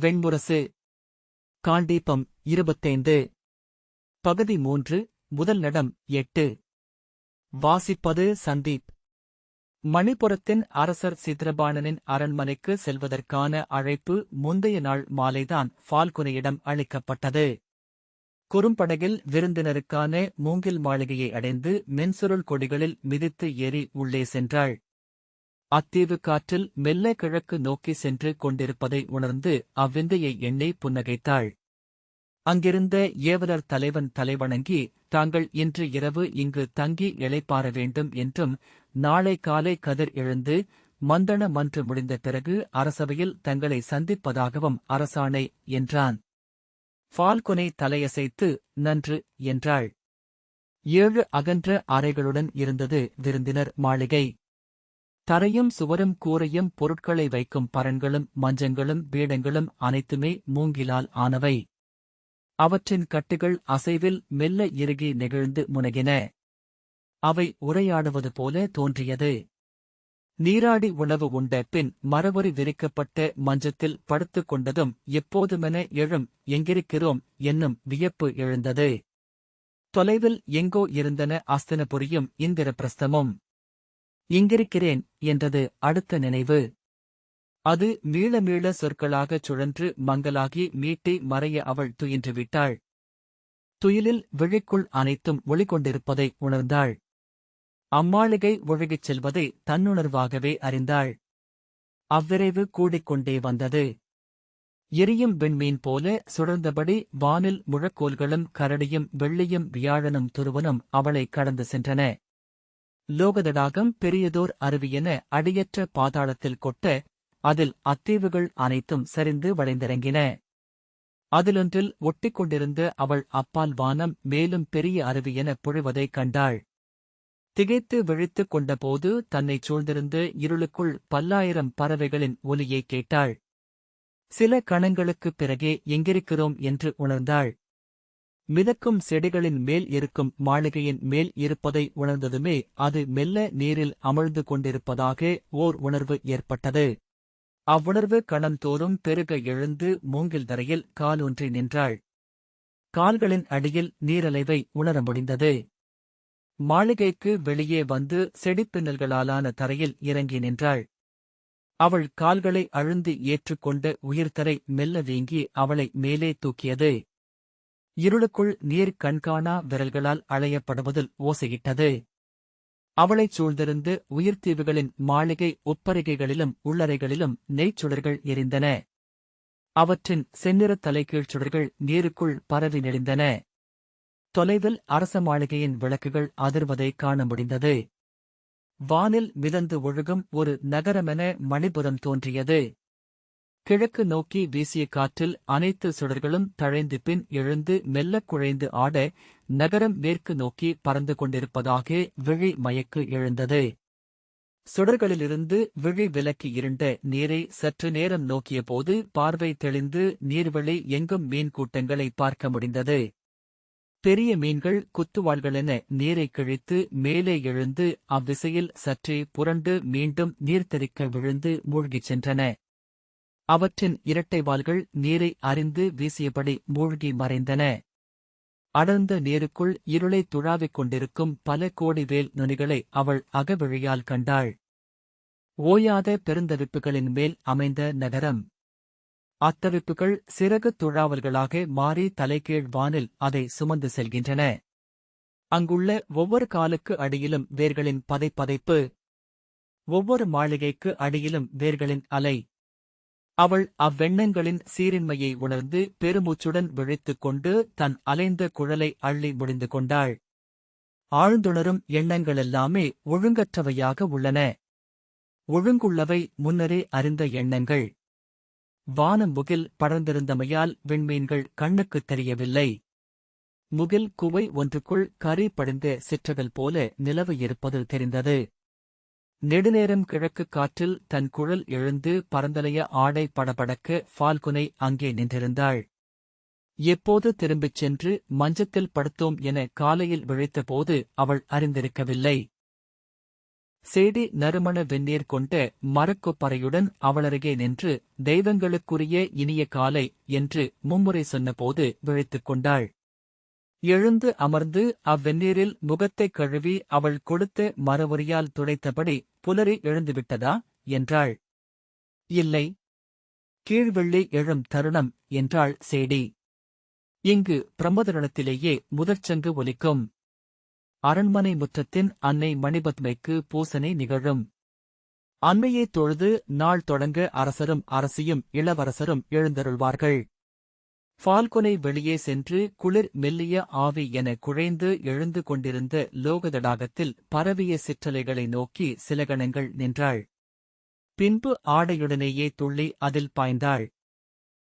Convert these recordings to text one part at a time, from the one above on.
வெண்முரசு. காண்டீபம் இருபத்தைந்து. பகுதி மூன்று முதல் நடம் எட்டு. வாசிப்பது சந்தீப். மணிபுரத்தின் அரசர் சித்ரபாணனின் அரண்மனைக்கு செல்வதற்கான அழைப்பு முந்தைய நாள் மாலைதான் ஃபால்குனையிடம் அளிக்கப்பட்டது. குறும்படகில் விருந்தினருக்கான மூங்கில் மாளிகையை அடைந்து மென்சுருள் கொடிகளில் மிதித்து ஏறி உள்ளே சென்றாள். அத்தீவு காற்றில் மெல்ல கிழக்கு நோக்கி சென்று கொண்டிருப்பதை உணர்ந்து அவ்விந்தையை எண்ணி புன்னகைத்தாள். அங்கிருந்த ஏவலர் தலைவன் தலைவணங்கி தாங்கள் இன்று இரவு இங்கு தங்கி இழைப்பார வேண்டும் என்றும் நாளை காலை கதிர் எழுந்து மந்தன மன்று முடிந்த பிறகு அரசவையில் தங்களை சந்திப்பதாகவும் அரசாணை என்றான். ஃபால்குனை தலையசைத்து நன்று என்றாள். ஏழு அகன்ற அறைகளுடன் இருந்தது விருந்தினர் மாளிகை. தரையும் சுவரும் கூரையும் பொருட்களை வைக்கும் பரன்களும் மஞ்சங்களும் பீடங்களும் அனைத்துமே மூங்கிலால் ஆனவை. அவற்றின் கட்டுகள் அசைவில் மெல்ல இறுகி நெகிழ்ந்து முனகின. அவை உரையாடுவது போல தோன்றியது. நீராடி உணவு உண்ட பின் மரபொறி விரிக்கப்பட்ட மஞ்சத்தில் படுத்துக் கொண்டதும் எப்போதுமென எழும் எங்கிருக்கிறோம் என்னும் வியப்பு எழுந்தது. தொலைவில் எங்கோ இருந்தன அஸ்தனபுரியும் இந்திரபிரஸ்தமும் இங்கிருக்கிறேன் என்றது அடுத்த நினைவு. அது மீள மீள சொற்களாகச் சுழன்று மங்கலாகி மீட்டி மறைய அவள் துயின்றுவிட்டாள் துயிலில் விழிக்குள் அனைத்தும் ஒளிகொண்டிருப்பதை உணர்ந்தாள். அம்மாளிகை ஒழுகிச் செல்வதை தன்னுணர்வாகவே அறிந்தாள். அவ்விரைவு கூடிக்கொண்டே வந்தது. எரியும் விண்மீன் போல சுழர்ந்தபடி வானில் முழக்கோல்களும் கரடியும் வெள்ளியும் வியாழனும் துருவனும் அவளை கடந்து சென்றன. லோகதடாகம் பெரியதோர் அருவியென அடியற்ற பாதாளத்தில் கொட்ட அதில் அத்தீவுகள் அனைத்தும் சரிந்து வளைந்திறங்கின. அதிலொன்றில் ஒட்டிக்கொண்டிருந்த அவள் அப்பால் வானம் மேலும் பெரிய அருவியென பொழிவதைக் கண்டாள். திகைத்து விழித்துக் கொண்டபோது தன்னைச் சூழ்ந்திருந்த இருளுக்குள் பல்லாயிரம் பறவைகளின் ஒலியைக் கேட்டாள். சில கணங்களுக்குப் பிறகே எங்கிருக்கிறோம்? என்று உணர்ந்தாள். மிதக்கும் செடிகளின் மேல் இருக்கும் மாளிகையின் மேல் இருப்பதை உணர்ந்ததுமே அது மெல்ல நீரில் அமிழ்ந்து கொண்டிருப்பதாக ஓர் உணர்வு ஏற்பட்டது. அவ்வுணர்வு கணந்தோறும் பெருக எழுந்து மூங்கில் தரையில் காலூன்றி நின்றாள். கால்களின் அடியில் நீரலைவை உணர முடிந்தது. மாளிகைக்கு வெளியே வந்து செடிப்பின்னல்களாலான தரையில் இறங்கி நின்றாள். அவள் கால்களை அழுந்து ஏற்றுக்கொண்ட உயிர்த்தரை மெல்ல வீங்கி அவளை மேலே தூக்கியது. இருளுக்குள் நீர் கண்காணா விரல்களால் அழையப்படுவதில் ஓசையிட்டது. அவளைச் சூழ்ந்திருந்து உயிர்த்தீவுகளின் மாளிகை உப்பரிகைகளிலும் உள்ளறைகளிலும் நெய்ச்சுடர்கள் எரிந்தன. அவற்றின் செந்நிறத் தலைகீழ்ச் சுடர்கள் நீருக்குள் பரவி நெளிந்தன. தொலைவில் அரச மாளிகையின் விளக்குகள் அதிர்வதைக் காண முடிந்தது. வானில் மிதந்து ஒழுகும் ஒரு நகரமென மணிபுரம் தோன்றியது. கிழக்கு நோக்கி வீசிய காற்றில் அனைத்து சுடர்களும் தழைந்து பின் எழுந்து மெல்லக் குழைந்து ஆட நகரம் மேற்கு நோக்கி பறந்து கொண்டிருப்பதாக விழி மயக்கு எழுந்தது. சுடர்களிலிருந்து விழி விலக்கி இருண்ட நீரை சற்று நேரம் நோக்கியபோது பார்வை தெளிந்து நீர்வழி எங்கும் மீன் கூட்டங்களை பார்க்க முடிந்தது. பெரிய மீன்கள் குத்துவாள்களென நீரை கிழித்து மேலே எழுந்து அவ்விசையில் சற்றே புரண்டு மீண்டும் நீர்த்தெறிக்க விழுந்து மூழ்கிச் சென்றன. அவற்றின் இரட்டை வாள்கள் நீரை அறிந்து வீசியபடி மூழ்கி மறைந்தன. அடர்ந்த நீருக்குள் இருளை துழாவிக் கொண்டிருக்கும் பல கோடி வேல் நுனிகளை அவள் அகவிழியால் கண்டாள். ஓயாத பெருந்தவிப்புகளின் மேல் அமைந்த நகரம். அத்தவிப்புகள் சிறகு துழாவல்களாக மாறி தலைகீழ் வானில் அதை சுமந்து செல்கின்றன. அங்குள்ள ஒவ்வொரு காலுக்கு அடியிலும் வேர்களின் பதைப்பதைப்பு. ஒவ்வொரு மாளிகைக்கு அடியிலும் வேர்களின் அலை. அவள் அவ்வெண்ணங்களின் சீரின்மையை உணர்ந்து பெருமூச்சுடன் விழித்துக் கொண்டு தன் அலைந்த குழலை அள்ளி முடிந்து கொண்டாள். ஆழ்ந்துணரும் எண்ணங்களெல்லாமே ஒழுங்கற்றவையாக உள்ளன. ஒழுங்குள்ளவை முன்னரே அறிந்த எண்ணங்கள். வானம் முகில் படர்ந்திருந்தமையால் விண்மீன்கள் கண்ணுக்குத் தெரியவில்லை. முகில் குவை ஒன்றுக்குள் கரி படிந்த சிற்றகல் போல நிலவு இருப்பது தெரிந்தது. நெடுநேரம் கிழக்குக் காற்றில் தன் குழல் எழுந்து பரந்தலைய ஆடை படபடக்க ஃபால்குனை அங்கே நின்றிருந்தாள். எப்போது திரும்பிச் சென்று மஞ்சத்தில் படுத்தோம் என காலையில் விழித்தபோது அவள் அறிந்திருக்கவில்லை. சேடி நறுமண வெந்நீர் கொண்ட மரக்கொப்பறையுடன் அவளருகே நின்று தெய்வங்களுக்குரிய இனிய காலை என்று மும்முறை சொன்னபோது விழித்துக் கொண்டாள். எழுந்து அமர்ந்து அவ்வெந்நீரில் முகத்தைக் கழுவி அவள் கொடுத்த மரவொரியால் துடைத்தபடி புலரி எழுந்துவிட்டதா? என்றாள். இல்லை. கீழ்வெள்ளி எழும் தருணம் என்றாள் சேடி. இங்கு பிரம்மதரணத்திலேயே முதற்சங்கு ஒலிக்கும். அரண்மனை முற்றத்தின் அன்னை மணிபத்மைக்கு பூசனை நிகழும். அன்னையை தொழுது நாள் தொடங்க அரசரும் அரசியும் இளவரசரும் எழுந்தருள்வார்கள். ஃபால்கொனை வெளியே சென்று குளிர் மெல்லிய ஆவி என குழைந்து எழுந்து கொண்டிருந்த லோகதடாகத்தில் பரவிய சிற்றலைகளை நோக்கி சில கணங்கள் நின்றாள். பின்பு ஆடையுடனேயே துள்ளி அதில் பாய்ந்தாள்.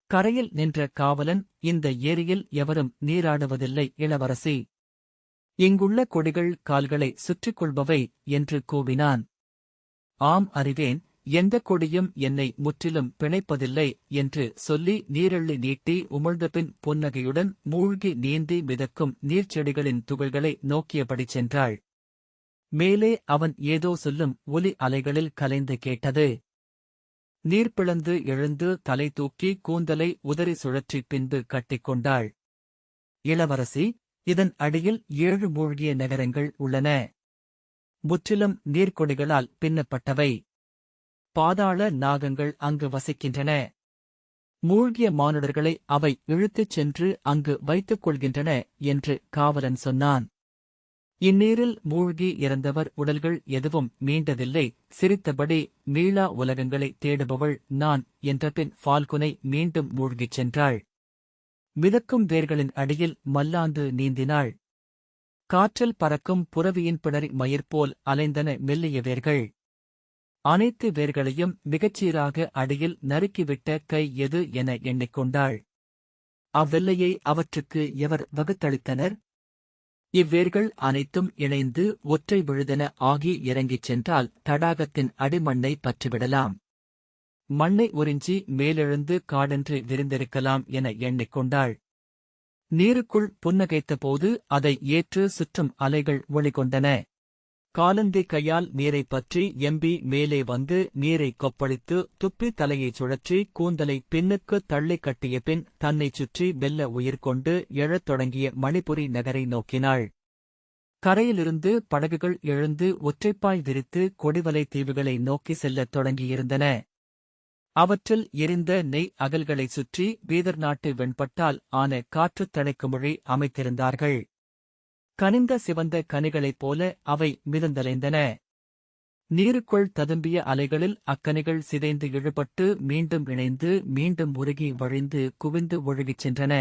கரையில் நின்ற காவலன் இந்த ஏரியில் எவரும் நீராடுவதில்லை இளவரசி. இங்குள்ள கொடிகள் கால்களை சுற்றிக் கொள்பவை என்று கூவினான். ஆம் அறிவேன். எந்த கொடியும் என்னை முற்றிலும் பிணைப்பதில்லை என்று சொல்லி நீரள்ளி நீட்டி உமிழ்ந்தபின் புன்னகையுடன் மூழ்கி நீந்தி மிதக்கும் நீர்ச்செடிகளின் துகள்களை நோக்கியபடி சென்றாள். மேலே அவன் ஏதோ சொல்லும் ஒலி அலைகளில் கலைந்து கேட்டது. நீர் பிளந்து எழுந்து தலை தூக்கி கூந்தலை உதறி சுழற்றி பின்பு கட்டிக்கொண்டாள் இளவரசி இதன் அடியில் ஏழு மூழ்கிய நகரங்கள் உள்ளன. முற்றிலும் நீர்க்கொடிகளால் பின்னப்பட்டவை. பாதாள நாகங்கள் அங்கு வசிக்கின்றன. மூழ்கிய மானுடர்களை அவை இழுத்துச் சென்று அங்கு வைத்துக் கொள்கின்றன என்று காவலன் சொன்னான். இந்நீரில் மூழ்கி இறந்தவர் உடல்கள் எதுவும் மீண்டதில்லை. சிரித்தபடி மீளா உலகங்களை தேடுபவள் நான் என்றபின் ஃபால்குனை மீண்டும் மூழ்கிச் சென்றாள். மிதக்கும் வேர்களின் அடியில் மல்லாந்து நீந்தினாள். காற்றில் பறக்கும் புறவியின் பிணறி மயிர்போல் அலைந்தன மெல்லிய வேர்கள். அனைத்து வேர்களையும் மிகச்சீராக அடியில் நறுக்கிவிட்ட கை எது என எண்ணிக்கொண்டாள். அவ்வெல்லையை அவற்றுக்கு எவர் வகுத்தளித்தனர்? இவ்வேர்கள் அனைத்தும் இணைந்து ஒற்றை விழுதென ஆகி இறங்கிச் சென்றால் தடாகத்தின் அடிமண்ணை பற்றிவிடலாம். மண்ணை உறிஞ்சி மேலெழுந்து காடென்று விரிந்திருக்கலாம் என எண்ணிக்கொண்டாள். நீருக்குள் புன்னகைத்தபோது அதை ஏற்று சுற்றும் அலைகள் ஒளிகொண்டன. காலந்தி கையால் நீரைப் பற்றி எம்பி மேலே வந்து நீரை கொப்பளித்து துப்பி தலையைச் சுழற்றி கூந்தலை பின்னுக்கு தள்ளிக் கட்டிய பின் தன்னைச் சுற்றி வெல்ல உயிர் கொண்டு எழத் தொடங்கிய மணிபுரி நகரை நோக்கினாள். கரையிலிருந்து படகுகள் எழுந்து ஒற்றைப்பாய் விரித்து கொடிவலை தீவுகளை நோக்கி செல்லத் தொடங்கியிருந்தன. அவற்றில் எரிந்த நெய் அகல்களைச் சுற்றி வீதர் நாட்டு வெண்பட்டால் ஆன காற்றுத் தழைக்குமொழி அமைத்திருந்தார்கள். கனிந்த சிவந்த கனிகளைப் போல அவை மிதந்தலைந்தன நீருக்குள் ததும்பிய அலைகளில் அக்கனிகள் சிதைந்து இழுபட்டு மீண்டும் இணைந்து மீண்டும் உருகி வழிந்து குவிந்து ஒழுகிச் சென்றன.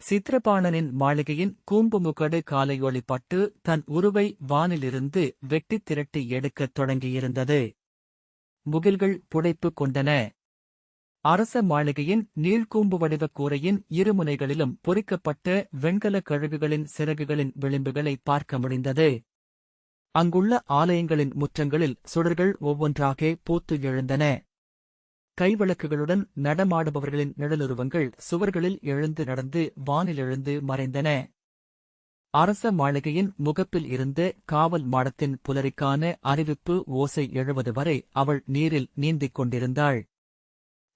சித்திரபாணனின் மாளிகையின் கூம்பு முகடு காலையொளிப்பட்டு தன் உருவை வானிலிருந்து வெட்டித் திரட்டி எடுக்கத் தொடங்கியிருந்தது. முகில்கள் புடைப்பு கொண்டன. அரச மாளிகையின் நீள்கூம்பு வடிவ கூரையின் இருமுனைகளிலும் பொறிக்கப்பட்ட வெண்கலக் கழுகுகளின் சிறகுகளின் விளிம்புகளை பார்க்க முடிந்தது. அங்குள்ள ஆலயங்களின் முற்றங்களில் சுடர்கள் ஒவ்வொன்றாக பூத்து எழுந்தன. கைவிளக்குகளுடன் நடமாடுபவர்களின் நிழலுருவங்கள் சுவர்களில் எழுந்து நடந்து வானிலெழுந்து மறைந்தன. அரச மாளிகையின் முகப்பில் இருந்த காவல் மாடத்தின் புலரிக்கான அறிவிப்பு ஓசை எழுவது வரை அவள் நீரில் நீந்திக் கொண்டிருந்தாள்.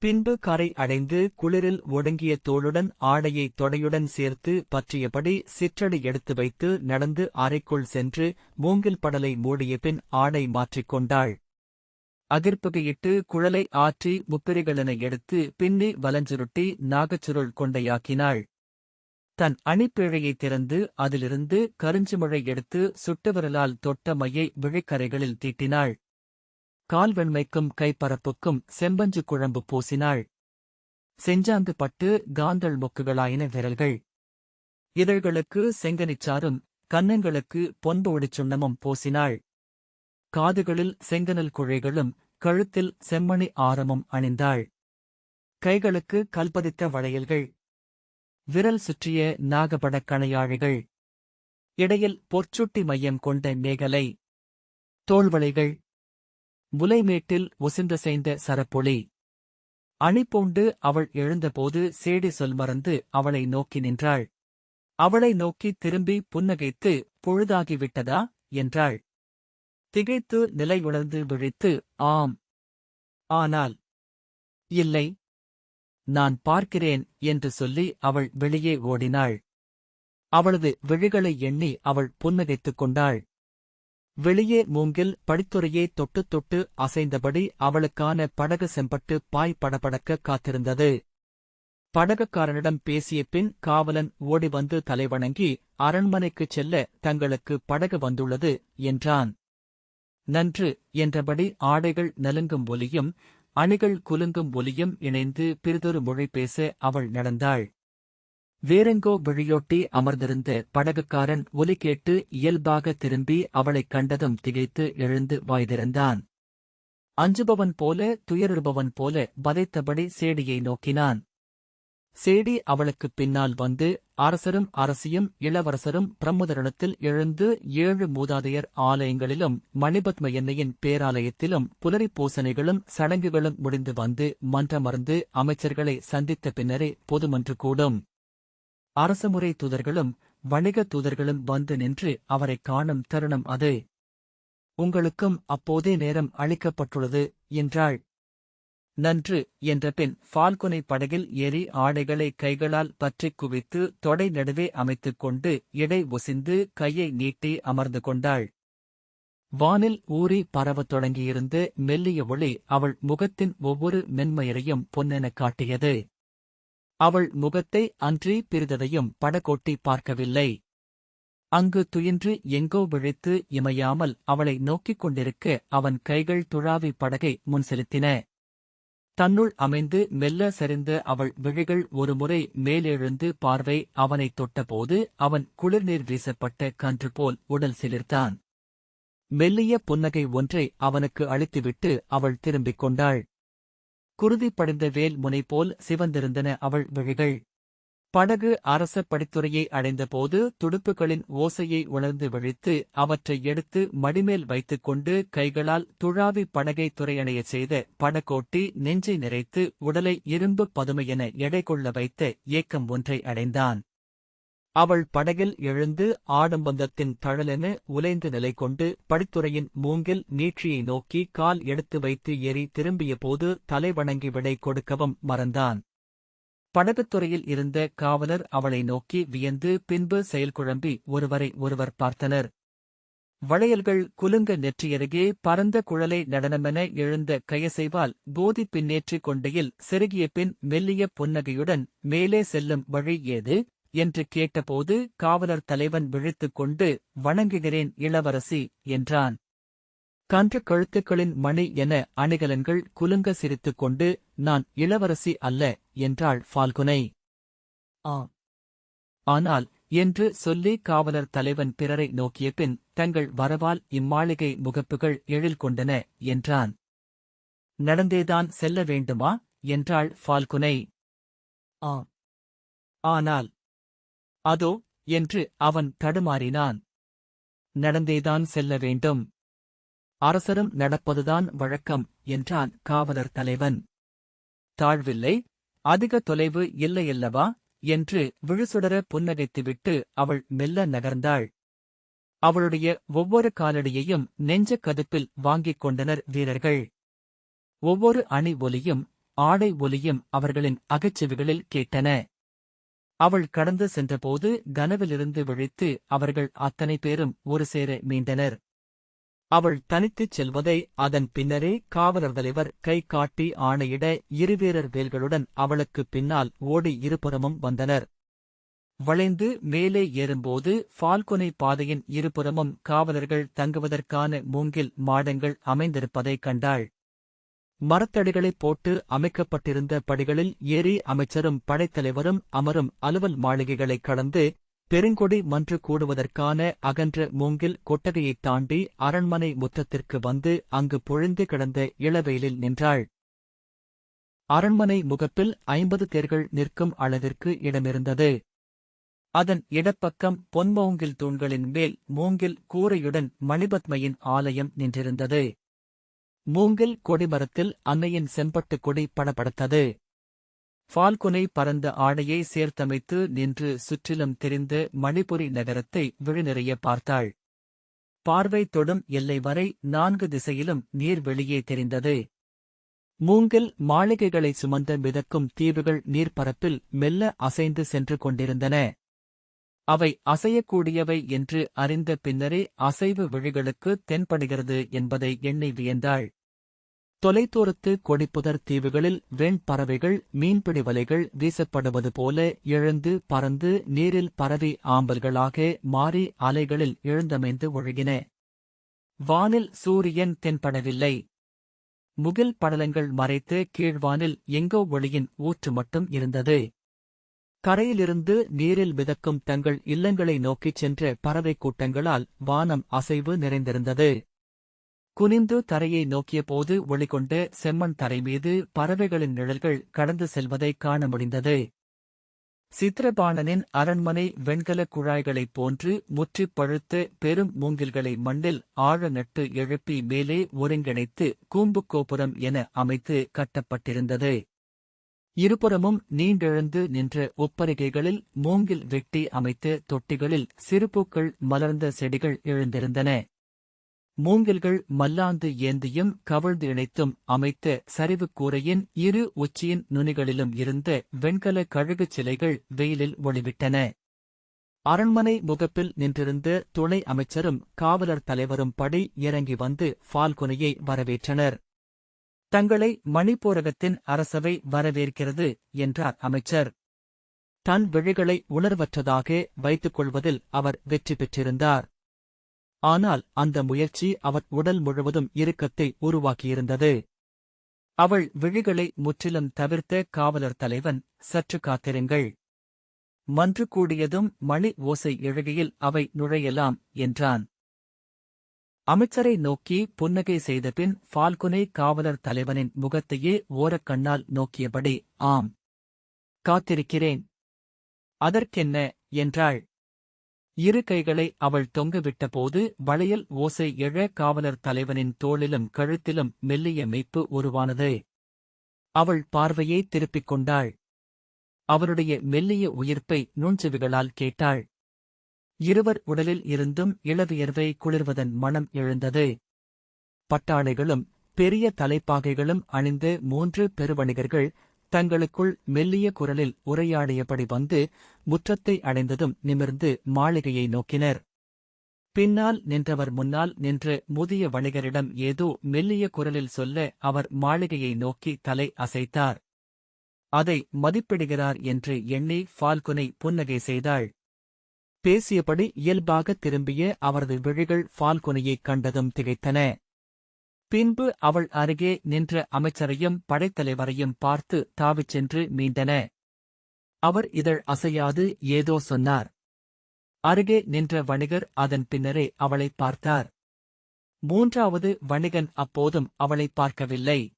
பின்பு கரை அடைந்து குளிரில் ஒடுங்கிய தோளுடன் ஆடையை தொடையுடன் சேர்த்து பற்றியபடி சிற்றடி எடுத்து வைத்து நடந்து அறைக்குள் சென்று மூங்கில் படலை மூடிய பின் ஆடை மாற்றிக்கொண்டாள் அதிர்ப்புகையிட்டு குழலை ஆற்றி முப்பிரிகளென எடுத்து பின்னி வலஞ்சுருட்டி நாகச்சுருள் கொண்டையாக்கினாள். தன் அணிப்பிழையைத் திறந்து அதிலிருந்து கருஞ்சுமழை எடுத்து சுட்டுவிரலால் தொட்ட மையை விழிக்கரைகளில் தீட்டினாள். கால்வெண்மைக்கும் கைப்பரப்புக்கும் செம்பஞ்சு குழம்பு பூசினாள். செஞ்சாந்து பட்டு காந்தள் மொக்குகளாயின விரல்கள். இதழ்களுக்கு செங்கனிச்சாரும் கன்னங்களுக்கு பொன்பு ஒடிச்சுண்ணமும் பூசினாள். காதுகளில் செங்கனல் குழைகளும் கழுத்தில் செம்மணி ஆரமும் அணிந்தாள். கைகளுக்கு கல்பதித்த வளையல்கள். விரல் சுற்றிய நாகபடக் கணையாழிகள். இடையில் பொற்சுட்டி மையம் கொண்ட மேகலை. தோள்வளைகள். முலைமேட்டில் ஒசிந்த செய்த சரப்பொளி அணிபூண்டு அவள் எழுந்தபோது சேடி சொல் மறந்து அவளை நோக்கி நின்றாள். அவளை நோக்கி திரும்பி புன்னகைத்து பொழுதாகிவிட்டதா? என்றாள். திகைத்து நிலையுணர்ந்து விழித்து ஆம். ஆனால் இல்லை. நான் பார்க்கிறேன் என்று சொல்லி அவள் வெளியே ஓடினாள். அவளது விழிகளை எண்ணி அவள் புன்னகைத்துக் கொண்டாள். வெளியே மூங்கில் படித்துறையே தொட்டு தொட்டு அசைந்தபடி அவளுக்கான படகு செம்பட்டு பாய் படபடக்க காத்திருந்தது. படகுக்காரனிடம் பேசிய பின் காவலன் ஓடி வந்து தலைவணங்கி அரண்மனைக்குச் செல்ல தங்களுக்கு படகு வந்துள்ளது என்றான். நன்று என்றபடி ஆடைகள் நலுங்கும் ஒலியும் அணிகள் குலுங்கும் ஒலியும் இணைந்து பிறிதொரு மொழி பேச அவள் நடந்தாள். வேறெங்கோ விழியொட்டி அமர்ந்திருந்த படகுக்காரன் ஒலி கேட்டு இயல்பாக திரும்பி அவளைக் கண்டதும் திகைத்து எழுந்து வாய்திருந்தான். அஞ்சுபவன் போல துயருபவன் போல வதைத்தபடி சேடியை நோக்கினான். சேடி அவளுக்குப் பின்னால் வந்து அரசரும் அரசியும் இளவரசரும் பிரம்மதரணத்தில் எழுந்து ஏழு மூதாதையர் ஆலயங்களிலும் மணிபத்ம எண்ணெயின் பேராலயத்திலும் புலரி பூசணைகளும் சடங்குகளும் முடிந்து வந்து மன்றமர்ந்து அமைச்சர்களை சந்தித்த பின்னரே பொதுமன்று கூடும். அரசமுறை தூதர்களும் வணிக தூதர்களும் வந்து நின்று அவரைக் காணும் தருணம் அது. உங்களுக்கும் அப்போதே நேரம் அளிக்கப்பட்டுள்ளது என்றாள். நன்று என்ற பின் ஃபால்குனை படகில் ஏறி ஆடைகளை கைகளால் பற்றிக் குவித்து தொடை நடுவே அமைத்துக் கொண்டு இடை ஒசிந்து கையை நீட்டி அமர்ந்து கொண்டாள். வானில் ஊறி பரவத் தொடங்கியிருந்து மெல்லிய ஒளி அவள் முகத்தின் ஒவ்வொரு மென்மயரையும் பொன்னெனக் காட்டியது. அவள் முகத்தை அன்றி பிரிததையும் படகோட்டி பார்க்கவில்லை. அங்கு துயின்று எங்கோ விழித்து இமையாமல் அவளை நோக்கிக் கொண்டிருக்க அவன் கைகள் துழாவி படகை முன் செலுத்தின. தன்னுள் அமைந்து மெல்ல சரிந்த அவள் விழிகள் ஒருமுறை மேலெழுந்து பார்வை அவனைத் தொட்டபோது அவன் குளிர்நீர் வீசப்பட்ட கன்று போல் உடல் சிலிர்த்தான். மெல்லிய புன்னகை ஒன்றை அவனுக்கு அளித்துவிட்டு அவள் திரும்பிக் கொண்டாள். குருதி படிந்த வேல் முனை போல் சிவந்திருந்தன அவள் விழிகள். படகு அரச படித்துறையை அடைந்தபோது துடுப்புகளின் ஓசையை உணர்ந்து விழித்து அவற்றை எடுத்து மடிமேல் வைத்துக் கொண்டு கைகளால் துழாவி படகை துறையணையச் செய்த படகோட்டி நெஞ்சை நிறைத்து உடலை இரும்பு பதுமையென எடை கொள்ள வைத்த ஏக்கம் ஒன்றை அடைந்தான். அவள் படகில் எழுந்து ஆடம்பந்தத்தின் தழலென உலைந்து நிலை கொண்டு படித்துறையின் மூங்கில் நீட்சியை நோக்கி கால் எடுத்து வைத்து ஏறி திரும்பிய போது தலைவணங்கி விடை கொடுக்கவும் மறந்தான். படகுத்துறையில் இருந்த காவலர் அவளை நோக்கி வியந்து பின்பு செயல்குழம்பி ஒருவரை ஒருவர் பார்த்தனர். வளையல்கள் குலுங்க நெற்றியருகே பரந்த குழலை நடனமென எழுந்த கையசைவால் போதி பின்னேற்றிக் கொண்டையில் செருகிய பின் மெல்லிய புன்னகையுடன் மேலே செல்லும் வழி ஏது? என்று கேட்டபோது காவலர் தலைவன் விழித்துக் கொண்டு வணங்குகிறேன் இளவரசி என்றான். கன்று கழுத்துக்களின் மணி என அணிகலன்கள் குலுங்க சிரித்துக் கொண்டு நான் இளவரசி அல்ல என்றாள் ஃபால்குனை. ஆ ஆனால் என்று சொல்லி காவலர் தலைவன் பிறரை நோக்கிய பின் தங்கள் வரவால் இம்மாளிகை முகப்புகள் எழில் கொண்டன என்றான். நடந்தேதான் செல்ல வேண்டுமா? என்றாள் ஃபால்குனை. ஆ ஆனால் அதோ என்று அவன் தடுமாறினான். நடந்தேதான் செல்ல வேண்டும். அரசரும் நடப்பதுதான் வழக்கம் என்றான் காவலர் தலைவன். தாழ்வில்லை அதிக தொலைவு இல்லையல்லவா என்று விழுசுடர புன்னகைத்துவிட்டு அவள் மெல்ல நகர்ந்தாள். அவளுடைய ஒவ்வொரு காலடியையும் நெஞ்ச கதுப்பில் வாங்கிக் கொண்டனர் வீரர்கள். ஒவ்வொரு அணி ஒலியும் ஆடை ஒலியும் அவர்களின் அகச்செவிகளில் கேட்டன. அவள் கடந்து சென்றபோது கனவிலிருந்து விழித்து அவர்கள் அத்தனை பேரும் ஒரு சேர மீண்டனர். அவள் தனித்துச் செல்வதை அதன் பின்னரே காவலர் தலைவர் கை காட்டி ஆணையிட இருவீரர் வேல்களுடன் அவளுக்குப் பின்னால் ஓடி இருபுறமும் வந்தனர். வளைந்து மேலே ஏறும்போது ஃபால்குனை பாதையின் இருபுறமும் காவலர்கள் தங்குவதற்கான மூங்கில் மாடங்கள் அமைந்திருப்பதைக் கண்டாள். மரத்தடிகளைப் போட்டு அமைக்கப்பட்டிருந்த படிகளில் ஏறி அமைச்சரும் படைத்தலைவரும் அமரும் அலுவல் மாளிகைகளைக் கடந்து பெருங்கொடி மன்று கூடுவதற்கான அகன்ற மூங்கில் கொட்டகையைத் தாண்டி அரண்மனை முத்தத்திற்கு வந்து அங்கு பொழிந்து கிடந்த இளவெயிலில் நின்றாள். அரண்மனை முகப்பில் ஐம்பது தேர்கள் நிற்கும் அளவிற்கு இடமிருந்தது. அதன் இடப்பக்கம் பொன்மூங்கில் தூண்களின் மேல் மூங்கில் கூரையுடன் மணிபத்மையின் ஆலயம் நின்றிருந்தது. மூங்கில் கொடிமரத்தில் அன்னையின் செம்பட்டு கொடி படபடத்தது. ஃபால்குனை பரந்த ஆடையை சேர்த்தமைத்து நின்று சுற்றிலும் தெரிந்த மணிபுரி நகரத்தை விழிநிறைய பார்த்தாள். பார்வை தொடும் எல்லை வரை நான்கு திசையிலும் நீர் வெளியே தெரிந்தது. மூங்கில் மாளிகைகளை சுமந்த மிதக்கும் தீவுகள் நீர்ப்பரப்பில் மெல்ல அசைந்து சென்று கொண்டிருந்தன. அவை அசையக்கூடியவை என்று அறிந்த பின்னரே அசைவு விழிகளுக்கு தென்படுகிறது என்பதை எண்ணி வியந்தாள். தொலைதூரத்து கொடிப்புதர் தீவுகளில் வெண்பறவைகள் மீன்பிடி வலைகள் வீசப்படுவது போல எழுந்து பறந்து நீரில் பரவி ஆம்பல்களாக மாறி அலைகளில் எழுந்தமைந்து ஒழுகின. வானில் சூரியன் தென்படவில்லை. முகில் படலங்கள் மறைத்து கீழ்வானில் எங்கோ ஒளியின் ஊற்று மட்டும் இருந்தது. கரையிலிருந்து நீரில் மிதக்கும் தங்கள் இல்லங்களை நோக்கிச் சென்ற பறவை கூட்டங்களால் வானம் அசைவு நிறைந்திருந்தது. குனிந்து தரையை நோக்கியபோது ஒளிகொண்ட செம்மண் தரை மீது பறவைகளின் நிழல்கள் கடந்து செல்வதைக் காண முடிந்தது. சித்திரபாணனின் அரண்மனை வெண்கலக் குழாய்களைப் போன்று முற்றிப் பழுத்த பெரும் மூங்கில்களை மண்ணில் ஆழ நட்டு எழுப்பி மேலே ஒருங்கிணைத்து கூம்புக்கோபுரம் என அமைத்து கட்டப்பட்டிருந்தது. இருபுறமும் நீண்டெழுந்து நின்ற ஒப்பரிகைகளில் மூங்கில் வெட்டி அமைத்த தொட்டிகளில் சிறுபூக்கள் மலர்ந்த செடிகள் எழுந்திருந்தன. மூங்கில்கள் மல்லாந்து ஏந்தியும் கவிழ்ந்து இணைத்தும் அமைத்த சரிவுக்கூரையின் இரு உச்சியின் நுனிகளிலும் இருந்த வெண்கல கழுகுச் சிலைகள் வெயிலில் ஒளிவிட்டன. அரண்மனை முகப்பில் நின்றிருந்த துணை அமைச்சரும் காவலர் தலைவரும் படி இறங்கி வந்து ஃபால்குனையை வரவேற்றனர். தங்களை மணிப்பூரகத்தின் அரசவை வரவேற்கிறது என்றார் அமைச்சர். தன் விழிகளை உணர்வற்றதாக வைத்துக் கொள்வதில் அவர் வெற்றி பெற்றிருந்தார். ஆனால் அந்த முயற்சி அவர் உடல் முழுவதும் இறுக்கத்தை உருவாக்கியிருந்தது. அவள் விழிகளை முற்றிலும் தவிர்த்த காவலர் தலைவன் சற்று காத்திருங்கள். மன்று கூடியதும் மணி ஓசை எழுகையில் அவை நுழையலாம் என்றான். அமைச்சரை நோக்கி புன்னகை செய்தபின் ஃபால்குனை காவலர் தலைவனின் முகத்தையே ஓரக்கண்ணால் நோக்கியபடி ஆம் காத்திருக்கிறேன். அதற்கென்ன? என்றாள். இரு கைகளை அவள் தொங்கவிட்டபோது வளையல் ஓசை எழ காவலர் தலைவனின் தோளிலும் கழுத்திலும் மெல்லிய மெய்ப்பு உருவானது. அவள் பார்வையை திருப்பிக் கொண்டாள். அவருடைய மெல்லிய உயிர்ப்பை நுண்செவிகளால் கேட்டாள். இருவர் உடலில் இருந்தும் இளவியர்வை குளிர்வதன் மனம் எழுந்தது. பட்டாளைகளும் பெரிய தலைப்பாகைகளும் அணிந்த மூன்று பெருவணிகர்கள் தங்களுக்குள் மெல்லிய குரலில் உரையாடியபடி வந்து முற்றத்தை அடைந்ததும் நிமிர்ந்து மாளிகையை நோக்கினர். பின்னால் நின்றவர் முன்னால் நின்று முதிய வணிகரிடம் ஏதோ மெல்லிய குரலில் சொல்ல அவர் மாளிகையை நோக்கி தலை அசைத்தார். அதை மதிப்பிடுகிறார் என்று எண்ணி ஃபால்குனை புன்னகை செய்தாள். பேசியபடி இயல்பாக திரும்பிய அவரது விழிகள் ஃபால்குனையைக் கண்டதும் திகைத்தன. பின்பு அவள் அருகே நின்ற அமைச்சரையும் படைத்தலைவரையும் பார்த்து தாவிச் சென்று மீண்டன. அவர் இதழ் அசையாது ஏதோ சொன்னார். அருகே நின்ற வணிகர் அதன் பின்னரே அவளை பார்த்தார். மூன்றாவது வணிகன் அப்போதும் அவளை பார்க்கவில்லை.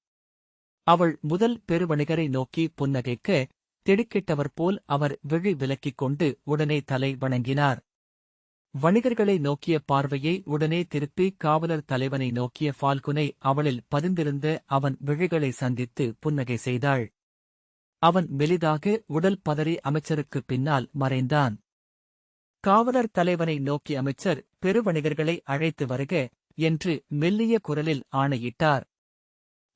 அவள் முதல் பெருவணிகரை நோக்கி புன்னகைக்க திடுக்கிட்டவர் போல் அவர் விழி விலக்கிக் கொண்டு உடனே தலை வணங்கினார். வணிகர்களை நோக்கிய பார்வையை உடனே திருப்பி காவலர் தலைவனை நோக்கிய ஃபால்குனை அவளில் பதிந்திருந்த அவன் விழிகளை சந்தித்து புன்னகை செய்தாள். அவன் மெலிதாக உடல் பதறி அமைச்சருக்குப் பின்னால் மறைந்தான். காவலர் தலைவனை நோக்கிய அமைச்சர் பெருவணிகர்களை அழைத்து வருக என்று மெல்லிய குரலில் ஆணையிட்டார்.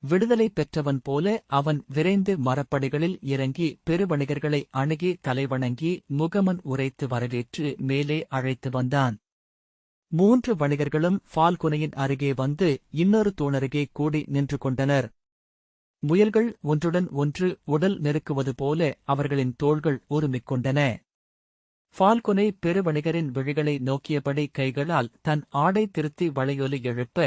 விடுதலை பெற்றவன் போல அவன் விரைந்து மரப்படிகளில் இறங்கி பெருவணிகர்களை அணுகி தலைவணங்கி முகமன் உரைத்து வரவேற்று மேலே அழைத்து வந்தான். மூன்று வணிகர்களும் ஃபால்குனையின் அருகே வந்து இன்னொரு தூணருகே கூடி நின்று கொண்டனர். முயல்கள் ஒன்றுடன் ஒன்று உடல் நெருக்குவது போல அவர்களின் தோள்கள் உருமிக் கொண்டன ஃபால்குனை பெருவணிகரின் விழிகளை நோக்கியபடி கைகளால் தன் ஆடை திருத்தி வளையொலி எழுப்ப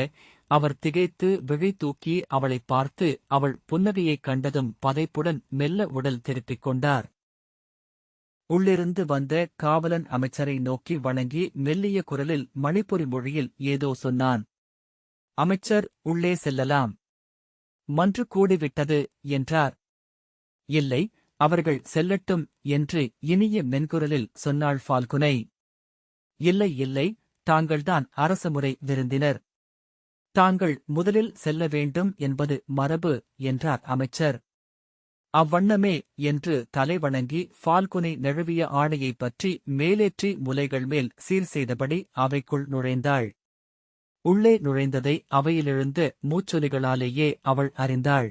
அவர் திகைத்து விழி தூக்கி அவளைப் பார்த்து அவள் புன்னகையைக் கண்டதும் பதைப்புடன் மெல்ல உடல் திருப்பிக் கொண்டார். உள்ளிருந்து வந்த காவலன் அமைச்சரை நோக்கி வணங்கி மெல்லிய குரலில் மணிப்புரி மொழியில் ஏதோ சொன்னான். அமைச்சர் உள்ளே செல்லலாம். மன்று கூடிவிட்டது என்றார். இல்லை அவர்கள் செல்லட்டும் என்று இனிய மென்குரலில் சொன்னாள் ஃபால்குனை. இல்லை இல்லை தாங்கள்தான் அரசமுறை விருந்தினர். தாங்கள் முதலில் செல்ல வேண்டும் என்பது மரபு என்றார் அமைச்சர். அவ்வண்ணமே என்று தலைவணங்கி ஃபால்குனை நழுவிய ஆடையைப் பற்றி மேலேற்றி முலைகள் மேல் சீர் செய்தபடி அவைக்குள் நுழைந்தாள். உள்ளே நுழைந்ததை அவையிலிருந்து மூச்சொலிகளாலேயே அவள் அறிந்தாள்.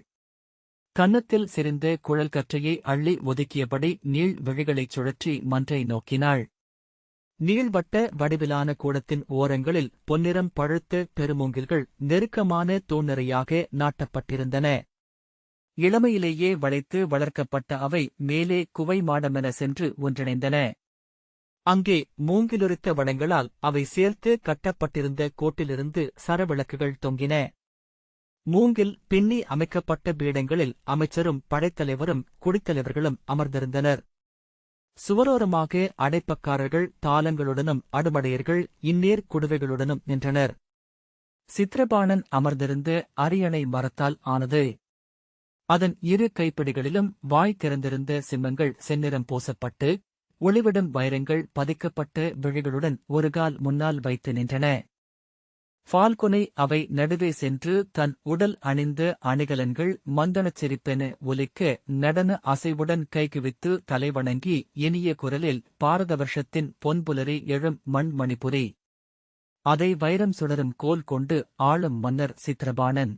கன்னத்தில் சிரிந்த குழல் கற்றையை அள்ளி ஒதுக்கியபடி நீள் விழிகளைச் சுழற்றி மன்றை நோக்கினாள். நீள்வட்ட வடிவிலான கூடத்தின் ஓரங்களில் பொன்னிறம் பழுத்த பெருமூங்கில்கள் நெருக்கமான தூண்நிறையாக நாட்டப்பட்டிருந்தன. இளமையிலேயே வளைத்து வளர்க்கப்பட்ட அவை மேலே குவை மாடமென சென்று ஒன்றிணைந்தன. அங்கே மூங்கிலுரித்த வளங்களால் அவை சேர்த்து கட்டப்பட்டிருந்த கோட்டிலிருந்து சரவிளக்குகள் தொங்கின. மூங்கில் பின்னி அமைக்கப்பட்ட பீடங்களில் அமைச்சரும் படைத்தலைவரும் குடித்தலைவர்களும் அமர்ந்திருந்தனர். சுவரோரமாக அடைப்பக்காரர்கள் தாளங்களுடனும் அடுமடையர்கள் இந்நேர் குடுவைகளுடனும் நின்றனர். சித்திரபாணன் அமர்ந்திருந்த அரியணை மரத்தால் ஆனது. அதன் இரு கைப்பிடிகளிலும் வாய் திறந்திருந்த சிம்மங்கள் செந்நிறம் பூசப்பட்டு ஒளிவிடும் வைரங்கள் பதிக்கப்பட்ட விழிகளுடன் ஒருகால் முன்னால் வைத்து நின்றன. ஃபால்குனை அவை நடுவே சென்று தன் உடல் அணிந்த அணிகலன்கள் மந்தனச் சிரிப்பென ஒலிக்க நடன அசைவுடன் கைகுவித்து தலைவணங்கி இனிய குரலில் பாரத வருஷத்தின் பொன்புலரி எழும் மண்மணிபுரி. அதை வைரம் சுடரும் கோல் கொண்டு ஆளும் மன்னர் சித்திரபாணன்.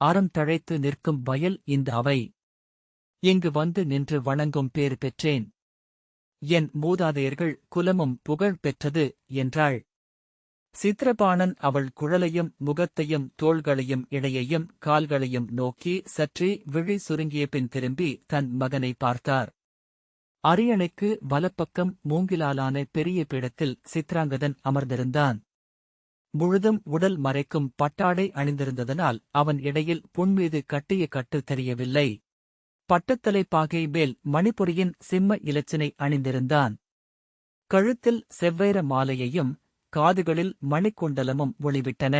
அறம் தழைத்து நிற்கும் வயல் இந்த அவை. இங்கு வந்து நின்று வணங்கும் பேறு பெற்றேன். என் மூதாதையர்கள் குலமும் புகழ் பெற்றது என்றாள். சித்திரபாணன் அவள் குழலையும் முகத்தையும் தோள்களையும் இடையையும் கால்களையும் நோக்கி சற்றே விழி சுருங்கிய பின் திரும்பி தன் மகனை பார்த்தார். அரியணைக்கு வலப்பக்கம் மூங்கிலாலான பெரிய பீடத்தில் சித்ராங்கதன் அமர்ந்திருந்தான். முழுதும் உடல் மறைக்கும் பட்டாடை அணிந்திருந்ததனால் அவன் இடையில் புண்மீது கட்டிய கட்டு தெரியவில்லை. பட்டத்தலைப்பாகை மேல் மணிபுரியின் சிம்ம இலச்சினை அணிந்திருந்தான். கழுத்தில் செவ்வைர மாலையையும் காதுகளில் மணிக்குண்டலமும் ஒளிவிட்டன.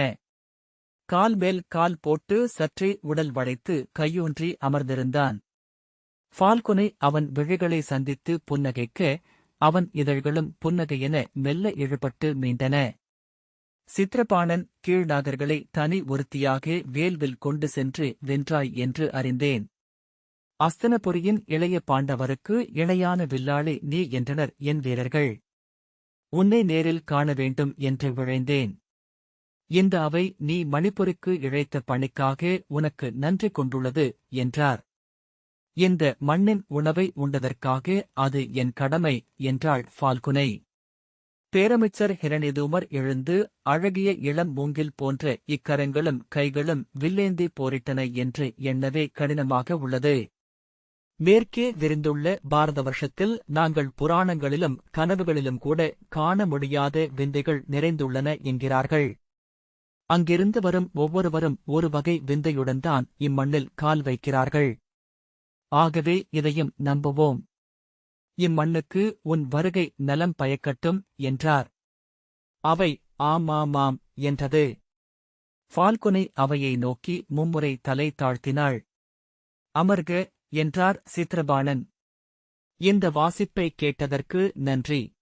கால் மேல் கால் போட்டு சற்றே உடல் வளைத்து கையூன்றி அமர்ந்திருந்தான். ஃபால்குனை அவன் விழிகளை சந்தித்து புன்னகைக்க அவன் இதழ்களும் புன்னகையென மெல்ல இழுபட்டு மீண்டன. சித்திரபாணன் கீழ்நாகர்களை தனி ஒருத்தியாக வேல்வில் கொண்டு சென்று வென்றாய் என்று அறிந்தேன். அஸ்தனபுரியின் இளைய பாண்டவருக்கு இணையான வில்லாளி நீ என்றனர் என் வீரர்கள். உன்னை நேரில் காண வேண்டும் என்று விழைந்தேன். இந்த அவை நீ மணிப்பூருக்கு இழைத்த பணிக்காக உனக்கு நன்றி கொண்டுள்ளது என்றார். இந்த மண்ணின் உணவை உண்டதற்காக அது என் கடமை என்றாள் ஃபால்குனை. பேரமைச்சர் ஹிரணிதூமர் எழுந்து அழகிய இளம் மூங்கில் போன்ற இக்கரங்களும் கைகளும் வில்லேந்தி போரிட்டன என்று எண்ணவே கடினமாக உள்ளது. மேற்கே விரிந்துள்ள பாரத வருஷத்தில் நாங்கள் புராணங்களிலும் கனவுகளிலும் கூட காண முடியாத விந்தைகள் நிறைந்துள்ளன என்கிறார்கள். அங்கிருந்து வரும் ஒவ்வொருவரும் ஒரு வகை விந்தையுடன் தான் இம்மண்ணில் கால் வைக்கிறார்கள். ஆகவே இதையும் நம்புவோம். இம்மண்ணுக்கு உன் வருகை நலம் பயக்கட்டும் என்றார். அவை ஆமாமாம் என்றது. ஃபால்குனை அவையை நோக்கி மும்முறை தலை தாழ்த்தினாள். அமர்க என்றார் சித்ரபாலன். இந்த வாசிப்பை கேட்டதற்கு நன்றி.